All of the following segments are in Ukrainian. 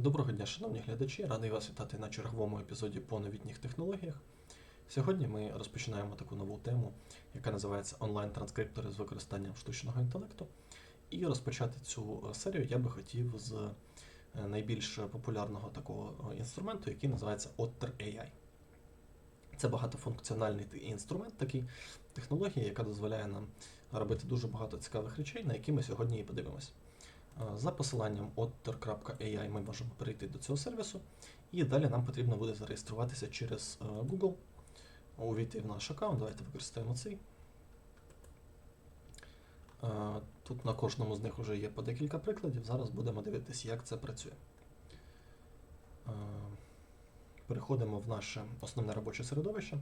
Доброго дня, шановні глядачі! Радий вас вітати на черговому епізоді по новітніх технологіях. Сьогодні ми розпочинаємо таку нову тему, яка називається онлайн-транскриптори з використанням штучного інтелекту. І розпочати цю е, серію я би хотів з е, найбільш популярного такого е, інструменту, який називається Otter AI. Це багатофункціональний інструмент, такий технологія, яка дозволяє нам робити дуже багато цікавих речей, на які ми сьогодні і подивимося. Е, За посиланням otter.ai ми можемо перейти до цього сервісу, і далі нам потрібно буде зареєструватися через е, Google, увійти в наш аккаунт. Давайте використаємо цей. Е, Тут на кожному з них вже є по декілька прикладів. Зараз будемо дивитися, як це працює. Переходимо в наше основне робоче середовище.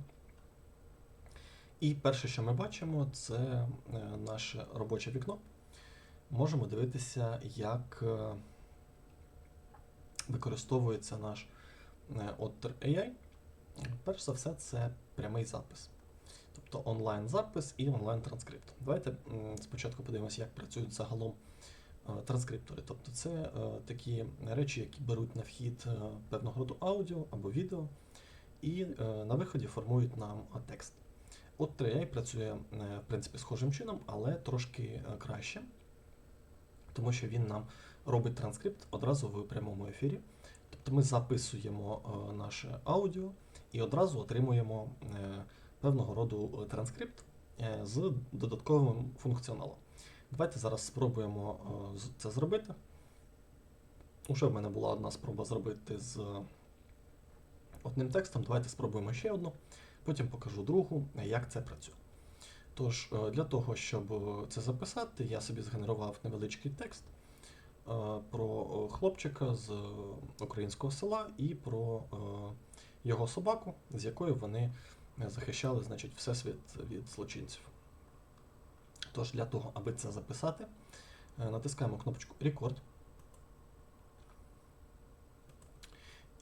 І перше, що ми бачимо, це наше робоче вікно можемо дивитися, як е, використовується наш е, Otter AI. Перш за все, це прямий запис. Тобто онлайн-запис і онлайн-транскрипт. Давайте спочатку подивимося, як працюють загалом е, транскриптори. Тобто це е, такі речі, які беруть на вхід е, певного роду аудіо або відео, і е, на виході формують нам е, текст. От 3AI працює е, в принципі схожим чином, але трошки е, краще тому що він нам робить транскрипт одразу в прямому ефірі. Тобто ми записуємо е, наше аудіо і одразу отримуємо е, певного роду транскрипт е, з додатковим функціоналом. Давайте зараз спробуємо це зробити. Уже в мене була одна спроба зробити з одним текстом. Давайте спробуємо ще одну, потім покажу другу, як це працює. Тож, е, для того, щоб е, це записати, я собі згенерував невеличкий текст е, про хлопчика з українського села і про його собаку, з якою вони захищали значить, всесвіт від злочинців. Тож, для того, аби це записати, натискаємо кнопочку Record.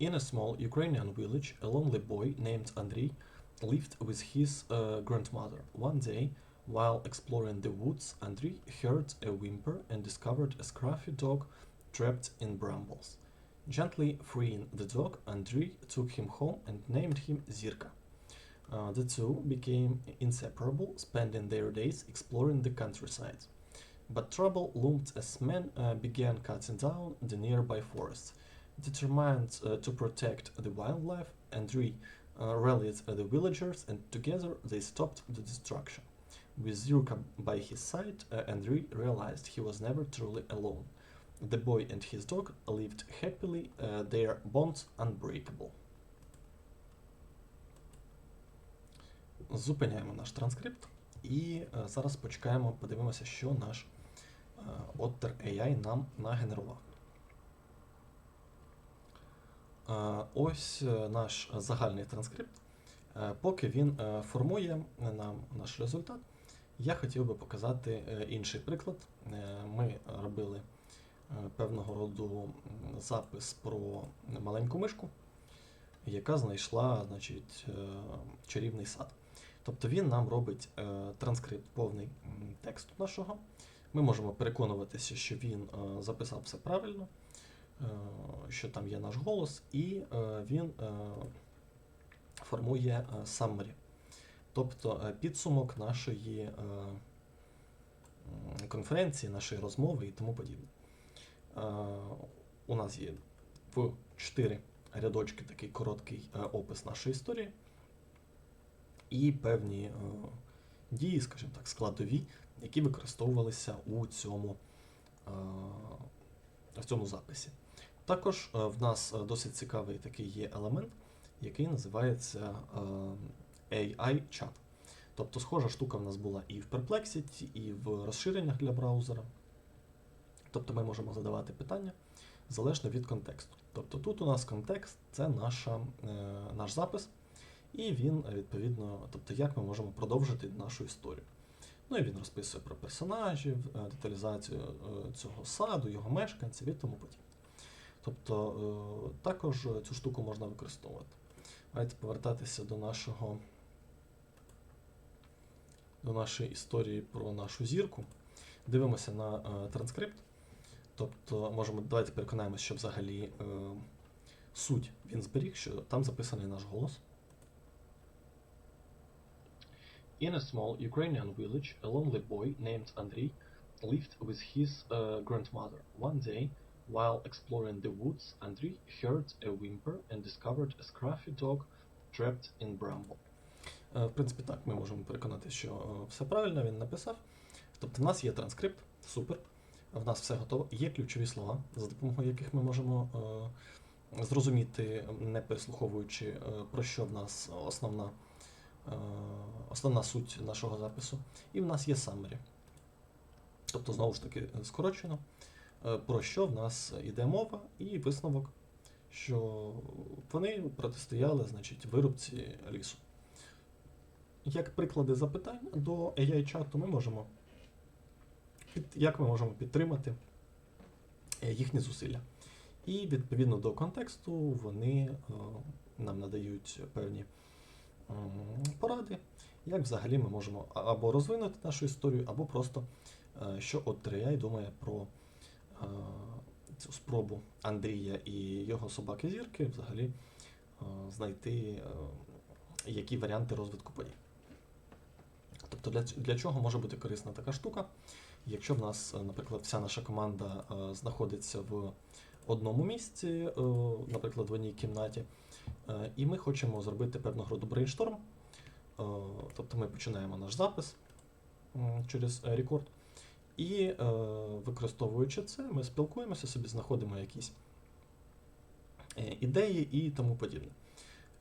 In a small Ukrainian village, a lonely boy named Andriy lived with his uh, grandmother. One day, while exploring the woods, Andriy heard a whimper and discovered a scruffy dog trapped in brambles. Gently freeing the dog, Andriy took him home and named him Zirka. Uh, the two became inseparable, spending their days exploring the countryside. But trouble loomed as men uh, began cutting down the nearby forests. Determined uh, to protect the wildlife, Andriy uh, rallied uh, the villagers and together they stopped the destruction. With Zirka by his side, uh, Andriy realized he was never truly alone. The boy and his dog lived happily, uh, their bonds unbreakable. Зупиняємо наш транскрипт і е, зараз почекаємо, подивимося, що наш е, Otter AI нам нагенерував. Ось е, наш загальний транскрипт. Е, Поки він е, формує нам наш результат, я хотів би показати інший приклад. Ми робили певного роду запис про маленьку мишку, яка знайшла значить, чарівний сад. Тобто він нам робить транскрипт повний тексту нашого. Ми можемо переконуватися, що він записав все правильно що там є наш голос, і е, він е, формує е, summary, тобто е, підсумок нашої е, конференції, нашої розмови і тому подібне. Е, У нас є в 4 рядочки такий короткий е, опис нашої історії і певні е, дії, скажімо так, складові, які використовувалися у цьому, е, в цьому записі. Також е, в нас е, досить цікавий такий є елемент, який називається е, AI-чат. Тобто схожа штука в нас була і в Perplexity, і в розширеннях для браузера. Тобто ми можемо задавати питання залежно від контексту. Тобто тут у нас контекст це наша, наш запис, і він відповідно, тобто як ми можемо продовжити нашу історію. Ну і він розписує про персонажів, деталізацію цього саду, його мешканців і тому подібне. Тобто е, також цю штуку можна використовувати. Давайте повертатися до нашого до нашої історії про нашу зірку. Дивимося на е, транскрипт. Тобто, можемо, давайте переконаємося, що взагалі е, суть він зберіг, що там записаний наш голос. In a small Ukrainian village, a lonely boy named Andriy lived with his uh, grandmother. One day, while exploring the woods, Andriy heard a whimper and discovered a scruffy dog trapped in bramble. Е, В принципі, так, ми можемо переконати, що е, все правильно він написав. Тобто, в нас є транскрипт, супер. В нас все готово. Є ключові слова, за допомогою яких ми можемо е, зрозуміти, не переслуховуючи, е, про що в нас основна, е, основна суть нашого запису. І в нас є summary. Тобто, знову ж таки, е, скорочено, про що в нас йде мова, і висновок, що вони протистояли, значить, вирубці лісу. Як приклади запитань до AI-чату ми можемо як ми можемо підтримати е, їхні зусилля. І відповідно до контексту вони е, нам надають певні поради, як взагалі ми можемо або розвинути нашу історію, або просто е, що от AI думає про е, цю спробу Андрія і його собаки зірки взагалі знайти, які варіанти розвитку подій. Тобто для, для чого може бути корисна така штука? Якщо в нас, наприклад, вся наша команда знаходиться в одному місці, наприклад, в одній кімнаті, і ми хочемо зробити певного роду брейншторм, тобто ми починаємо наш запис через рекорд, і е, використовуючи це, ми спілкуємося собі, знаходимо якісь е, ідеї і тому подібне.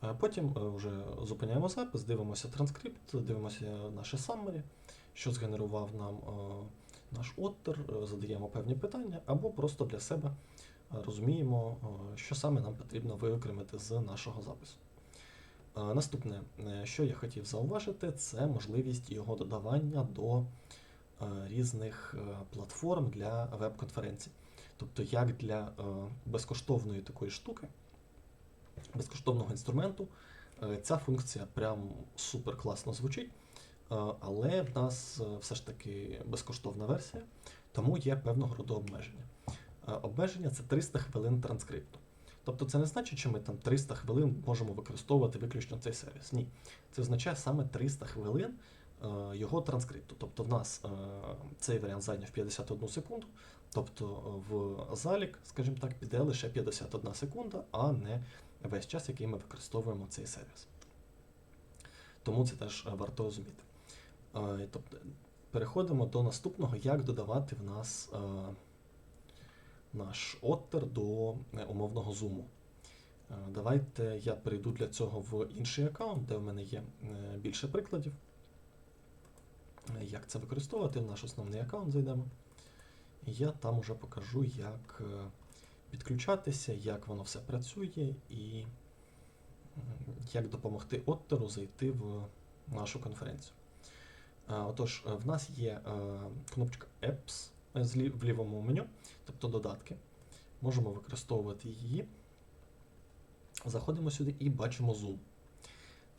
Е, Потім е, вже зупиняємо запис, дивимося транскрипт, дивимося наше summary, що згенерував нам наш оттер, задаємо певні питання, або просто для себе розуміємо, що саме нам потрібно виокремити з нашого запису. Наступне, що я хотів зауважити, це можливість його додавання до різних е, платформ для веб-конференцій. Тобто, як для е, безкоштовної такої штуки, безкоштовного інструменту, е, ця функція прям супер класно звучить. Е, Але в нас е, все ж таки безкоштовна версія, тому є певного роду обмеження. Е, Обмеження це 300 хвилин транскрипту. Тобто це не значить, що ми там 300 хвилин можемо використовувати виключно цей сервіс. Ні. Це означає саме 300 хвилин е, його транскрипту. Тобто в нас е, цей варіант зайняв 51 секунду. Тобто е, в залік, скажімо так, піде лише 51 секунда, а не весь час, який ми використовуємо цей сервіс. Тому це теж е, варто розуміти. Е, Тобто, переходимо до наступного, як додавати в нас е, наш оттер до е, умовного зуму. Е, Давайте я перейду для цього в інший аккаунт, де в мене є е, більше прикладів. Як це використовувати? В наш основний аккаунт зайдемо. І я там уже покажу, як е, підключатися, як воно все працює і як допомогти оттеру зайти в нашу конференцію. Е, Отож, е, в нас є кнопочка Apps в лівому меню, тобто додатки. Можемо використовувати її. Заходимо сюди і бачимо Zoom.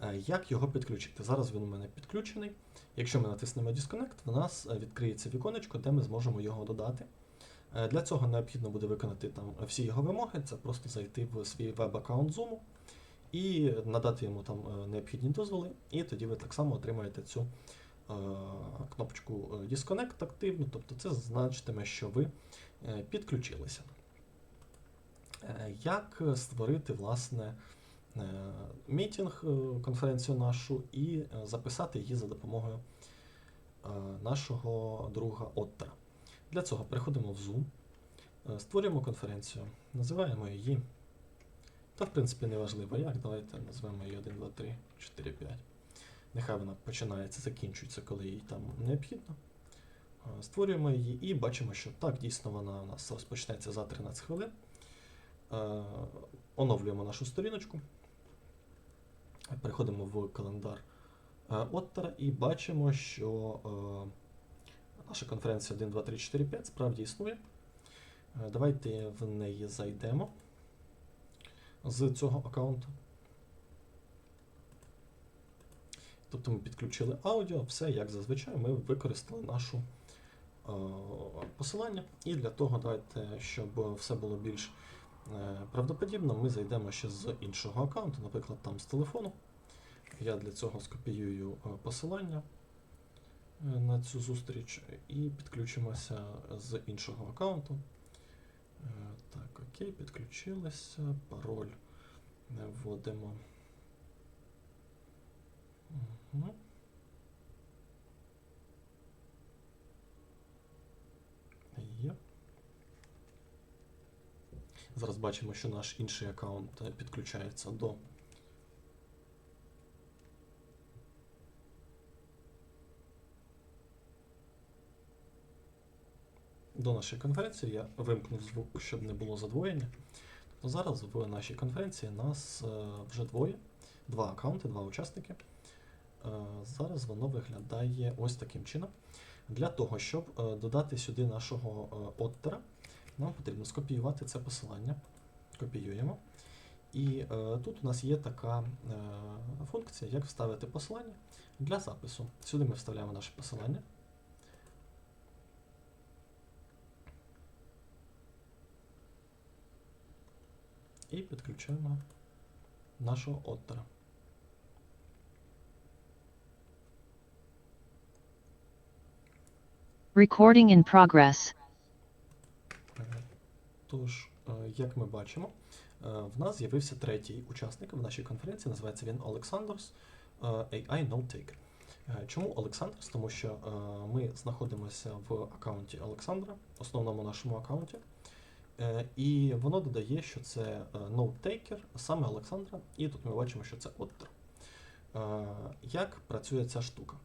Е, Як його підключити? Зараз він у мене підключений. Якщо ми натиснемо Disconnect, в нас е, відкриється віконечко, де ми зможемо його додати. Е, Для цього необхідно буде виконати там всі його вимоги. Це просто зайти в свій веб-аккаунт Zoom і надати йому там необхідні дозволи, і тоді ви так само отримаєте цю кнопочку Disconnect активну, тобто це значитиме, що ви підключилися. Як створити власне мітінг, е, конференцію нашу і е, записати її за допомогою е, нашого друга Оттера. Для цього переходимо в Zoom, е, створюємо конференцію, називаємо її. Та, в принципі, не важливо як. Давайте назвемо її 1, 2, 3, 4, 5. Нехай вона починається, закінчується, коли їй там необхідно. Е, Створюємо її і бачимо, що так, дійсно вона у нас розпочнеться за 13 хвилин. Е, Оновлюємо нашу сторіночку. Переходимо в календар е, Оттера і бачимо, що е, наша конференція 1, 2, 3, 4, 5 справді існує. Давайте в неї зайдемо з цього аккаунту. Тобто ми підключили аудіо, все як зазвичай, ми використали нашу посилання. І для того, давайте, щоб все було більш правдоподібно, ми зайдемо ще з іншого аккаунту, наприклад, там з телефону. Я для цього скопіюю е, посилання е, на цю зустріч і підключимося з іншого аккаунту. Е, Так, окей, підключилися. Пароль вводимо. Угу. Є. Зараз бачимо, що наш інший аккаунт е, підключається до. До нашої конференції я вимкнув звук, щоб не було задвоєння. Тобто зараз в нашій конференції нас е, вже двоє, два аккаунти, два учасники. Е, Зараз воно виглядає ось таким чином. Для того, щоб додати сюди нашого оттера, нам потрібно скопіювати це посилання. Копіюємо. І е, тут у нас є така е, функція, як вставити посилання для запису. Сюди ми вставляємо наше посилання. І підключаємо нашого оттера. Recording in progress. Тож, е, як ми бачимо, е, в нас з'явився третій учасник в нашій конференції, називається він Олександрс е, AI Note Taker. Чому Олександрс? Тому що ми знаходимося в аккаунті Олександра, основному нашому аккаунті, і воно додає, що це Taker, саме Олександра, і тут ми бачимо, що це. Е, Як працює ця штука?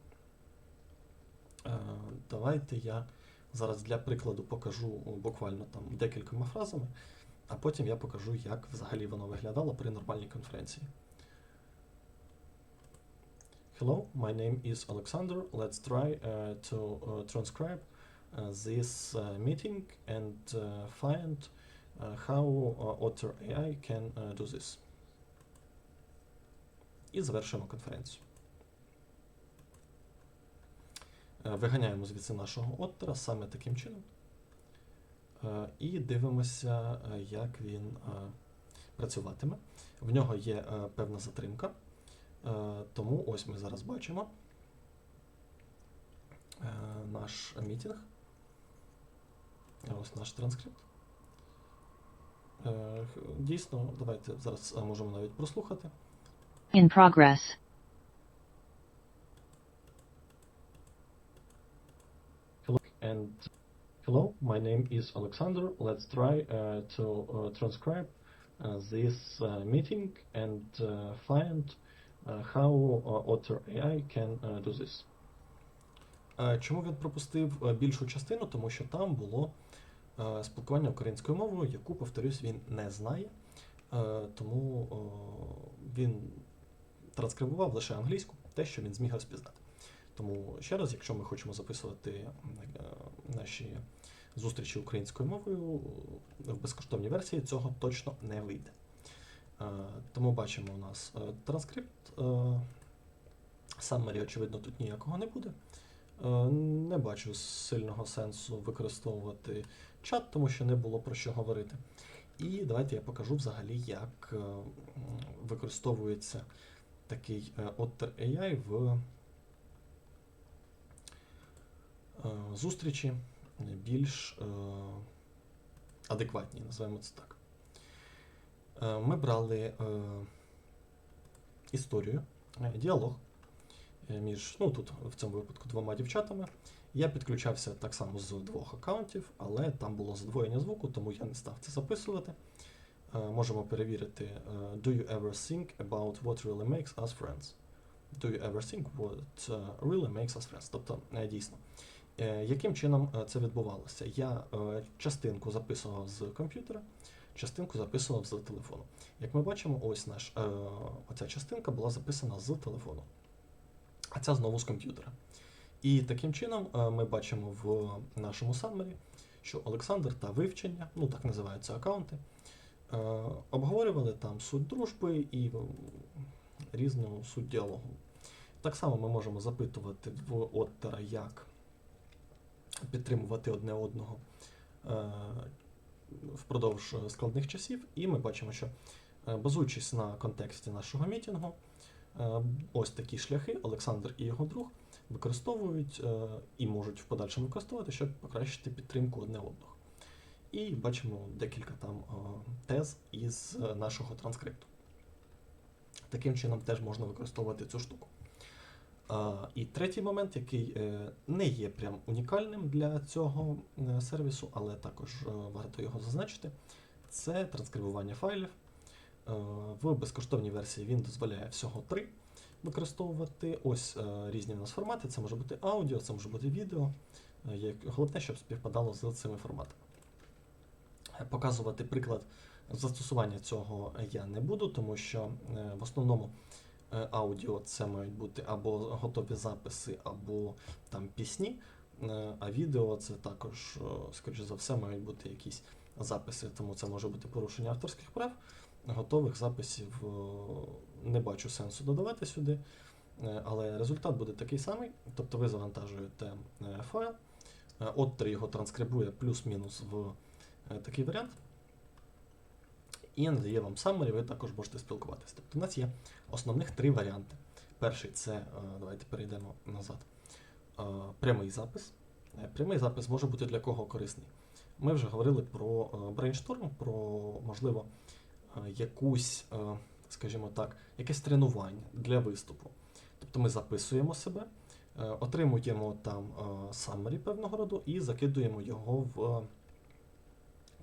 Давайте я Зараз для прикладу покажу буквально там декількома фразами, а потім я покажу, як взагалі воно виглядало при нормальній конференції. Hello, my name is Alexander. Let's try uh, to uh, transcribe uh, this uh, meeting and uh, find uh, how uh, Otter AI can uh, do this. І завершимо конференцію. Е, Виганяємо звідси нашого оттера саме таким чином. Е, І дивимося, е, як він е, працюватиме. В нього є е, певна затримка. Е, Тому ось ми зараз бачимо е, наш мітінг. Ось наш транскрипт. Е, Дійсно, давайте зараз е, можемо навіть прослухати. In progress. Hello and hello, my name is Alexander. Let's try uh, to uh, transcribe uh, this uh, meeting and uh, find uh, how uh, Otter AI can uh, do this. Чому він пропустив е, більшу частину? Тому що там було е, спілкування українською мовою, яку, повторюсь, він не знає. Е, Тому він транскрибував лише англійську, те, що він зміг розпізнати. Тому ще раз, якщо ми хочемо записувати е, наші зустрічі українською мовою в безкоштовній версії, цього точно не вийде. Е, Тому бачимо у нас е, транскрипт. Summary, очевидно, тут ніякого не буде. Не бачу сильного сенсу використовувати чат, тому що не було про що говорити. І давайте я покажу взагалі, як використовується такий Otter AI в е, зустрічі більш е, адекватні, називаємо це так. Е, Ми брали е, історію, е, діалог е, між, ну тут в цьому випадку двома дівчатами. Я підключався так само з двох аккаунтів, але там було задвоєння звуку, тому я не став це записувати. Е, Можемо перевірити е, Do you ever think about what really makes us friends? Do you ever think what really makes us friends? Тобто, е, дійсно. Е, Яким чином е, це відбувалося? Я е, частинку записував з комп'ютера, частинку записував з телефону. Як ми бачимо, ось наш, оця частинка була записана з телефону, а ця знову з комп'ютера. І таким чином ми бачимо в нашому саммері, що Олександр та вивчення, ну так називаються аккаунти, обговорювали там суть дружби і різну суть діалогу. Так само ми можемо запитувати в Оттера, як підтримувати одне одного е, впродовж е, складних часів, і ми бачимо, що е, базуючись на контексті нашого мітінгу, ось такі шляхи Олександр і його друг використовують і можуть в подальшому використовувати, щоб покращити підтримку одне одного. І бачимо декілька там тез із нашого транскрипту. Таким чином теж можна використовувати цю штуку. І третій момент, який е, не є прям унікальним для цього е, сервісу, але також е, варто його зазначити, це транскрибування файлів. В безкоштовній версії він дозволяє всього три використовувати. Ось різні в нас формати. Це може бути аудіо, це може бути відео. Головне, щоб співпадало з цими форматами. Показувати приклад застосування цього я не буду, тому що в основному аудіо це мають бути або готові записи, або там пісні. е, А відео це також, е, скоріш за все, мають бути якісь записи, тому це може бути порушення авторських прав. Готових записів е, не бачу сенсу додавати сюди, е, але результат буде такий самий. Тобто ви завантажуєте е, файл, е, Otter його транскрибує плюс-мінус в е, такий варіант. І надає вам summary, ви також можете спілкуватися. Тобто у нас є основних три варіанти. Перший це, е, давайте перейдемо назад. е, Прямий запис. Е, Прямий запис може бути для кого корисний. Ми вже говорили про брейншторм, про, можливо, якусь, скажімо так, якесь тренування для виступу. Тобто ми записуємо себе, отримуємо там summary певного роду і закидуємо його в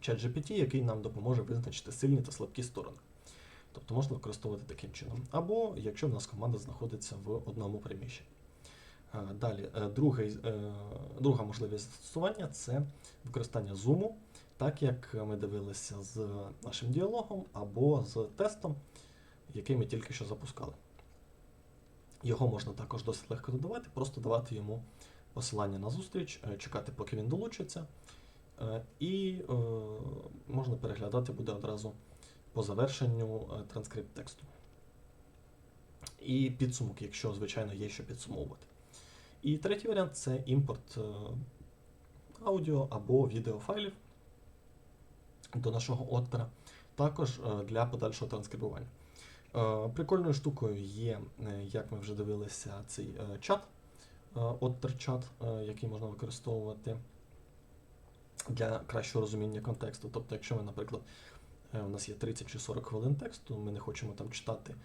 ChatGPT, який нам допоможе визначити сильні та слабкі сторони. Тобто можна використовувати таким чином. Або якщо в нас команда знаходиться в одному приміщенні. Е, Далі, е, другий, е, друга можливість застосування це використання зуму, так як ми дивилися з нашим діалогом або з тестом, який ми тільки що запускали. Його можна також досить легко додавати, просто давати йому посилання на зустріч, чекати, поки він долучиться. Е, І е, можна переглядати буде одразу по завершенню е, транскрипт тексту. І підсумок, якщо, звичайно, є що підсумовувати. І третій варіант це імпорт аудіо або відеофайлів до нашого оттера, також для подальшого транскрибування. Прикольною штукою є, як ми вже дивилися, цей чат, оттер-чат, який можна використовувати для кращого розуміння контексту. Тобто, якщо ми, наприклад, е, у нас є 30 чи 40 хвилин тексту, ми не хочемо там читати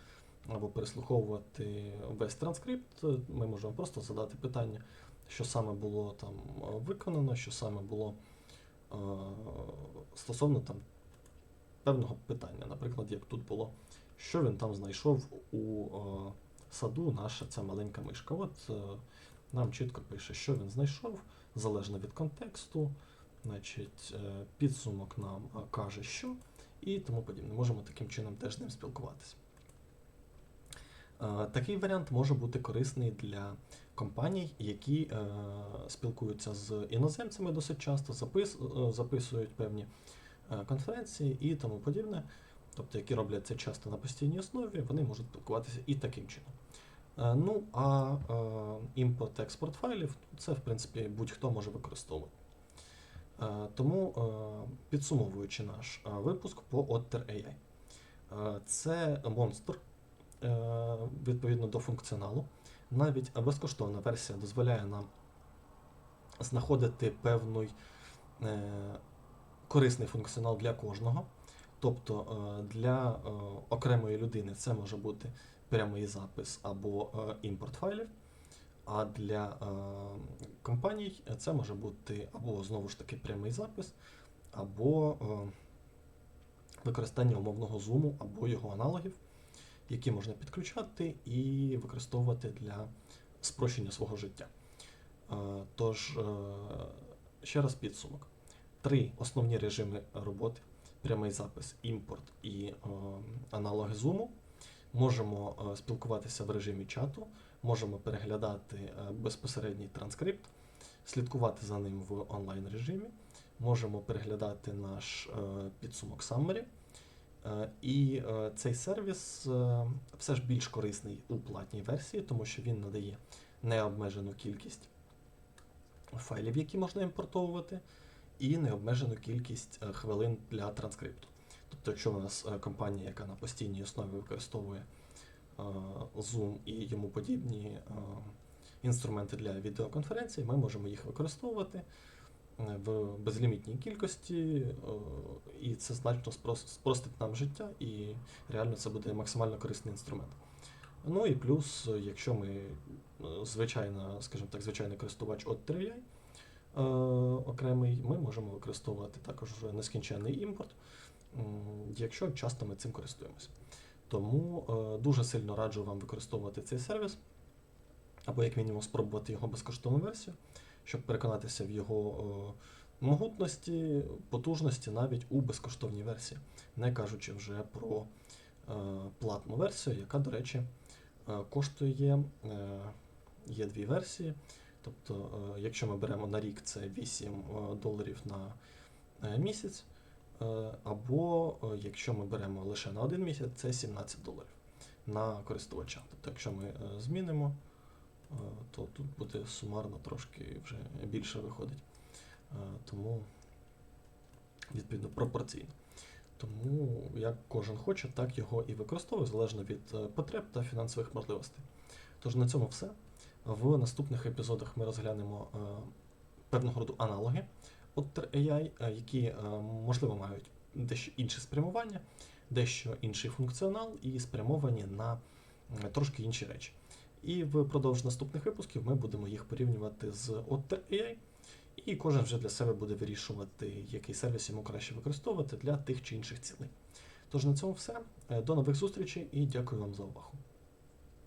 або переслуховувати весь транскрипт, е, ми можемо просто задати питання, що саме було там е, виконано, що саме було е, стосовно там певного питання. Наприклад, як тут було, що він там знайшов у е, саду, наша ця маленька мишка. От е, нам чітко пише, що він знайшов, залежно від контексту. Значить, е, підсумок нам е, каже, що, і тому подібне. Можемо таким чином теж з ним спілкуватися. Е, Такий варіант може бути корисний для компаній, які спілкуються з іноземцями досить часто, запис, записують певні конференції і тому подібне. Тобто, які роблять це часто на постійній основі, вони можуть спілкуватися і таким чином. Ну, а імпорт-експорт файлів це, в принципі, будь-хто може використовувати. Е, Тому, е, підсумовуючи наш е, випуск по Otter AI. Це монстр відповідно до функціоналу. Навіть безкоштовна версія дозволяє нам знаходити певний корисний функціонал для кожного. Тобто для окремої людини це може бути прямий запис або імпорт файлів. А для е, компаній це може бути або знову ж таки прямий запис, або е, використання умовного зуму, або його аналогів, які можна підключати і використовувати для спрощення свого життя. Е, тож, е, ще раз підсумок. Три основні режими роботи: прямий запис, імпорт і е, аналоги зуму. Можемо е, спілкуватися в режимі чату, можемо переглядати е, безпосередній транскрипт, слідкувати за ним в онлайн режимі, можемо переглядати наш е, підсумок Summary. Е, І цей сервіс все ж більш корисний у платній версії, тому що він надає необмежену кількість файлів, які можна імпортовувати, і необмежену кількість хвилин для транскрипту. Тобто, якщо у нас компанія, яка на постійній основі використовує Zoom і йому подібні е, інструменти для відеоконференцій, ми можемо їх використовувати е, в безлімітній кількості, е, і це значно спростить нам життя, і реально це буде максимально корисний інструмент. Ну і плюс, е, якщо ми е, звичайна, скажімо так, звичайний користувач от 3 е, окремий, ми можемо використовувати також нескінченний імпорт, якщо часто ми цим користуємося. Тому е, дуже сильно раджу вам використовувати цей сервіс, або як мінімум спробувати його безкоштовну версію, щоб переконатися в його е, могутності, потужності навіть у безкоштовній версії, не кажучи вже про е, платну версію, яка, до речі, коштує, є дві версії. Тобто, якщо ми беремо на рік, це 8 е, доларів на місяць, або е, якщо ми беремо лише на один місяць, це 17 доларів на користувача. Тобто, якщо ми е, змінимо, е, то тут буде сумарно трошки вже більше виходить. Е, Тому, відповідно, пропорційно. Тому як кожен хоче, так його і використовує, залежно від е, потреб та фінансових можливостей. Тож на цьому все. В наступних епізодах ми розглянемо е, певного роду аналоги AI, е, які, е, можливо, мають дещо інше спрямування, дещо інший функціонал і спрямовані на трошки інші речі. І впродовж наступних випусків ми будемо їх порівнювати з Otter AI, і кожен вже для себе буде вирішувати, який сервіс йому краще використовувати для тих чи інших цілей. Тож на цьому все. Е, До нових зустрічей і дякую вам за увагу.